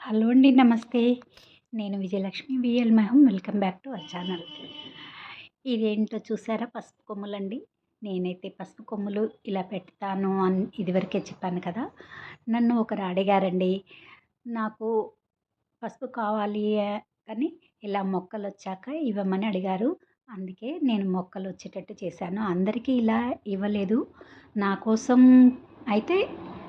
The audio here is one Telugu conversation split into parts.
హలో అండి నమస్తే. నేను Vijayalakshmi VL మహం. Welcome back to our channel. ఇదేంటో చూసారా? పసుపు కొమ్ములండి. నేనైతే పసుపు కొమ్ములు ఇలా పెడతాను అని ఇదివరకే చెప్పాను కదా. నన్ను ఒకరు అడిగారండి నాకు పసుపు కావాలి కానీ ఇలా మొక్కలు వచ్చాక ఇవ్వమని అడిగారు. అందుకే నేను మొక్కలు వచ్చేటట్టు చేశాను. అందరికీ ఇలా ఇవ్వలేదు. నా కోసం అయితే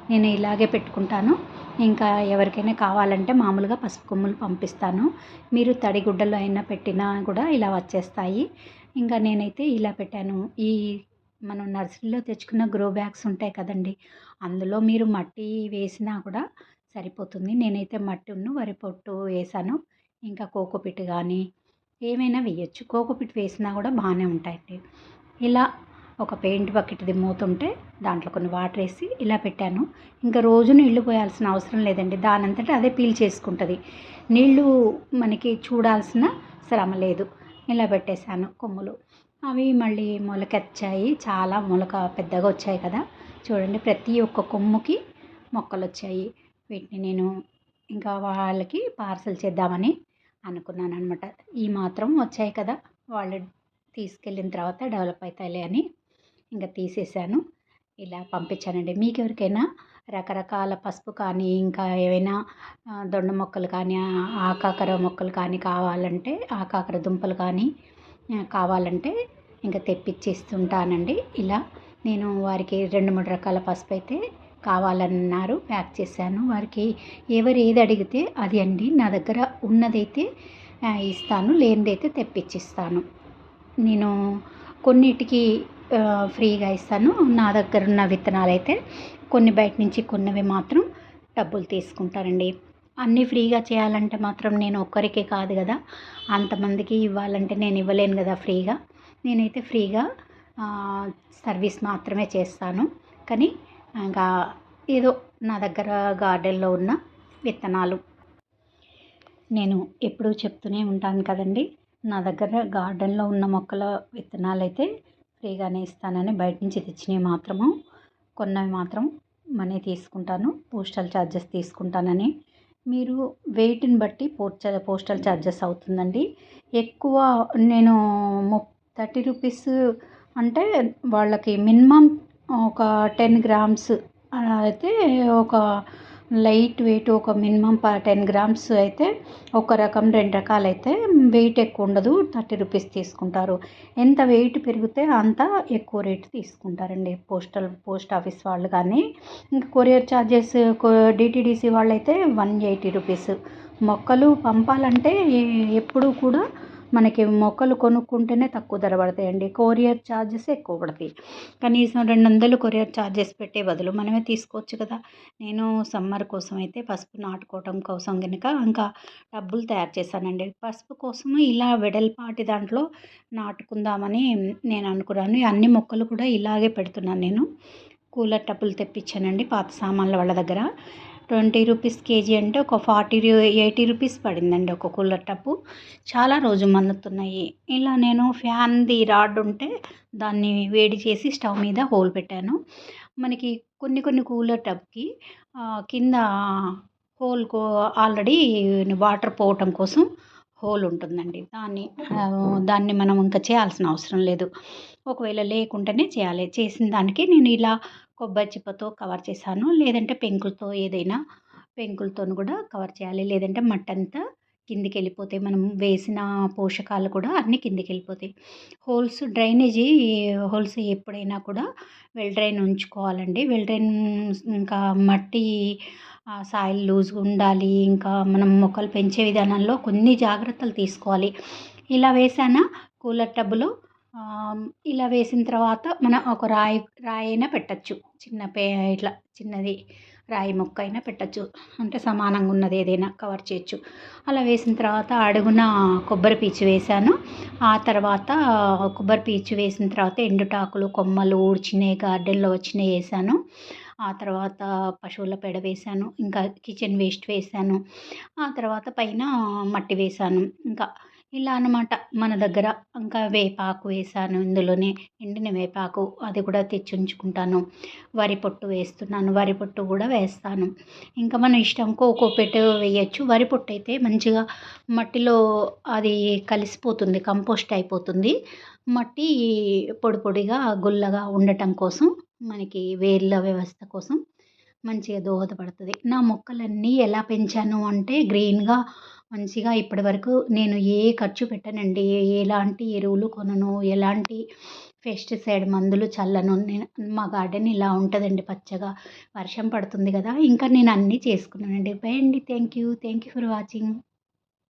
నేను ఇలాగే పెట్టుకుంటాను. ఇంకా ఎవరికైనా కావాలంటే మామూలుగా పసుపు కొమ్ములు పంపిస్తాను. మీరు తడిగుడ్డలో అయినా పెట్టినా కూడా ఇలా వచ్చేస్తాయి. ఇంకా నేనైతే ఇలా పెట్టాను. ఈ మనం నర్సరీలో తెచ్చుకున్న గ్రో బ్యాగ్స్ ఉంటాయి కదండి. అందులో మీరు మట్టి వేసినా కూడా సరిపోతుంది. నేనైతే మట్టి ఉన్న వరి పొట్టు వేసాను. ఇంకా కోకోపిట్ కానీ ఏమైనా వేయచ్చు. కోకోపిట్ వేసినా కూడా బాగానే ఉంటాయండి. ఇలా ఒక పెయింట్ బకెట్ది మూతుంటే దాంట్లో కొన్ని వాటర్ వేసి ఇలా పెట్టాను. ఇంకా రోజు నీళ్ళు పోయాల్సిన అవసరం లేదండి. దాని అంతటా అదే పీల్ చేసుకుంటుంది. నీళ్ళు మనకి చూడాల్సిన శ్రమ లేదు. ఇలా పెట్టేశాను కొమ్ములు. అవి మళ్ళీ మొలకెచ్చాయి. చాలా మొలక పెద్దగా వచ్చాయి కదా. చూడండి ప్రతి ఒక్క కొమ్ముకి మొక్కలు వచ్చాయి. వీటిని నేను ఇంకా వాళ్ళకి పార్సల్ చేద్దామని అనుకున్నాను అనమాట ఈ మాత్రం వచ్చాయి కదా. వాళ్ళు తీసుకెళ్ళిన తర్వాత డెవలప్ అవుతాయిలే అని ఇంకా తీసేసాను. ఇలా పంపించానండి. మీకు ఎవరికైనా రకరకాల పసుపు కానీ ఇంకా ఏవైనా దొండ మొక్కలు కానీ ఆకాకర మొక్కలు కానీ కావాలంటే ఆకాకర దుంపలు కానీ కావాలంటే ఇంకా తెప్పించేస్తుంటానండి ఇలా నేను వారికి రెండు మూడు రకాల పసుపు అయితే కావాలన్నారు ప్యాక్ చేశాను. వారికి ఎవరు ఏది అడిగితే అది అండి. నా దగ్గర ఉన్నదైతే ఇస్తాను. లేనిదైతే తెప్పించిస్తాను నేను కొన్నిటికి ఫ్రీగా ఇస్తాను. నా దగ్గర ఉన్న విత్తనాలు అయితే కొన్ని బయట నుంచి కొన్నవి మాత్రం డబ్బులు తీసుకుంటారండి. అన్నీ ఫ్రీగా చేయాలంటే మాత్రం నేను ఒక్కరికే కాదు కదా. అంతమందికి ఇవ్వాలంటే నేను ఇవ్వలేను కదా ఫ్రీగా. నేనైతే ఫ్రీగా సర్వీస్ మాత్రమే చేస్తాను. కానీ ఇంకా ఏదో నా దగ్గర గార్డెన్లో ఉన్న విత్తనాలు. నేను ఎప్పుడూ చెప్తూనే ఉంటాను కదండి. నా దగ్గర గార్డెన్లో ఉన్న మొక్కల విత్తనాలు అయితే ఫ్రీగానే ఇస్తానని బయట నుంచి తెచ్చినవి మాత్రము కొన్నవి మాత్రం మనీ తీసుకుంటాను పోస్టల్ ఛార్జెస్ తీసుకుంటానని. మీరు వెయిట్ని బట్టి పోస్టల్ పోస్టల్ ఛార్జెస్ అవుతుందండి. ఎక్కువ నేను థర్టీ రూపీస్ అంటే వాళ్ళకి మినిమం ఒక టెన్ గ్రామ్స్ అయితే ఒక లైట్ వెయిట్ ఒక మినిమం ప టెన్ గ్రామ్స్ అయితే ఒక రకం రెండు రకాలు అయితే వెయిట్ ఎక్కువ ఉండదు. థర్టీ రూపీస్ తీసుకుంటారు. ఎంత వెయిట్ పెరిగితే అంత ఎక్కువ రేట్ తీసుకుంటారండి. పోస్టల్ పోస్ట్ ఆఫీస్ వాళ్ళు కానీ ఇంకా కొరియర్ ఛార్జెస్ డిటీడీసీ వాళ్ళు అయితే వన్ ఎయిటీ రూపీస్. మొక్కలు పంపాలంటే ఎప్పుడు కూడా మనకి మొక్కలు కొనుక్కుంటేనే తక్కువ ధర పడతాయండి. కొరియర్ ఛార్జెస్ ఎక్కువ పడతాయి. కనీసం రెండు వందలు కొరియర్ ఛార్జెస్ పెట్టే బదులు మనమే తీసుకోవచ్చు కదా. నేను సమ్మర్ కోసం అయితే పసుపు నాటుకోవటం కోసం కనుక ఇంకా డబ్బులు తయారు చేశానండి. పసుపు కోసం ఇలా వెడల్పాటి దాంట్లో నాటుకుందామని నేను అనుకున్నాను. అన్ని మొక్కలు కూడా ఇలాగే పెడుతున్నాను నేను. కూలర్ టబ్బులు తెప్పించానండి పాత సామాన్ల వాళ్ళ దగ్గర. ట్వంటీ రూపీస్ కేజీ అంటే ఒక ఫార్టీ ఎయిటీ రూపీస్ పడిందండి ఒక కూలర్ టబ్బు. చాలా రోజు మన్నుతున్నాయి ఇలా నేను ఫ్యాన్ది రాడ్ ఉంటే దాన్ని వేడి చేసి స్టవ్ మీద హోల్ పెట్టాను. మనకి కొన్ని కొన్ని కూలర్ టబ్కి కింద హోల్ ఆల్రెడీ వాటర్ పోవటం కోసం హోల్ ఉంటుందండి. దాన్ని దాన్ని మనం ఇంకా చేయాల్సిన అవసరం లేదు. ఒకవేళ లేకుంటేనే చేయాలి. చేసిన దానికి నేను ఇలా కొబ్బరి చిప్పతో కవర్ చేశాను. లేదంటే పెంకులతో ఏదైనా పెంకులతో కూడా కవర్ చేయాలి. లేదంటే మట్టంతా కిందికి వెళ్ళిపోతాయి మనం వేసిన పోషకాలు కూడా అన్నీ కిందికి వెళ్ళిపోతాయి హోల్స్ డ్రైనేజీ హోల్స్ ఎప్పుడైనా కూడా వెల్ డ్రైన్ ఉంచుకోవాలండి. వెల్ డ్రైన్ ఇంకా మట్టి సాయిల్ లూజ్గా ఉండాలి. ఇంకా మనం మొక్కలు పెంచే విధానంలో కొన్ని జాగ్రత్తలు తీసుకోవాలి. ఇలా వేసానా? కూలర్ టబ్బులో ఇలా వేసిన తర్వాత మనం ఒక రాయి రాయి అయినా పెట్టచ్చు. చిన్న పే ఇట్లా చిన్నది. రాయి మొక్క అయినా పెట్టచ్చు. అంటే సమానంగా ఉన్నది ఏదైనా కవర్ చేయొచ్చు. అలా వేసిన తర్వాత అడుగున కొబ్బరి పీచు వేసాను ఆ తర్వాత కొబ్బరి పీచు వేసిన తర్వాత ఎండుటాకులు కొమ్మలు ఊడ్చినవి గార్డెన్లో వచ్చినవి వేసాను ఆ తర్వాత పశువుల పేడ వేశాను. ఇంకా కిచెన్ వేస్ట్ వేశాను. ఆ తర్వాత పైన మట్టి వేసాను ఇంకా ఇలా అనమాట మన దగ్గర ఇంకా వేపాకు వేసాను. ఇందులోనే ఎండిన వేపాకు అది కూడా తెచ్చి ఉంచుకుంటాను. వరి పొట్టు వేస్తున్నాను. వరి పొట్టు కూడా వేస్తాను. ఇంకా మన ఇష్టం కోకో పెట్టు వేయచ్చు. వరి పొట్టు అయితే మంచిగా మట్టిలో అది కలిసిపోతుంది కంపోస్ట్ అయిపోతుంది. మట్టి పొడి పొడిగా గుల్లగా ఉండటం కోసం మనకి వేర్ల వ్యవస్థ కోసం మంచిగా దోహదపడుతుంది. నా మొక్కలన్నీ ఎలా పెంచాను అంటే గ్రీన్గా మంచిగా ఇప్పటివరకు నేను ఏ ఖర్చు పెట్టనండి. ఎలాంటి ఎరువులు కొనను ఎలాంటి పెస్టిసైడ్ మందులు చల్లను. నేను మా గార్డెన్ ఇలా ఉంటుందండి పచ్చగా. వర్షం పడుతుంది కదా ఇంకా నేను అన్నీ చేసుకున్నానండి. బై అండి. Thank you thank you for watching.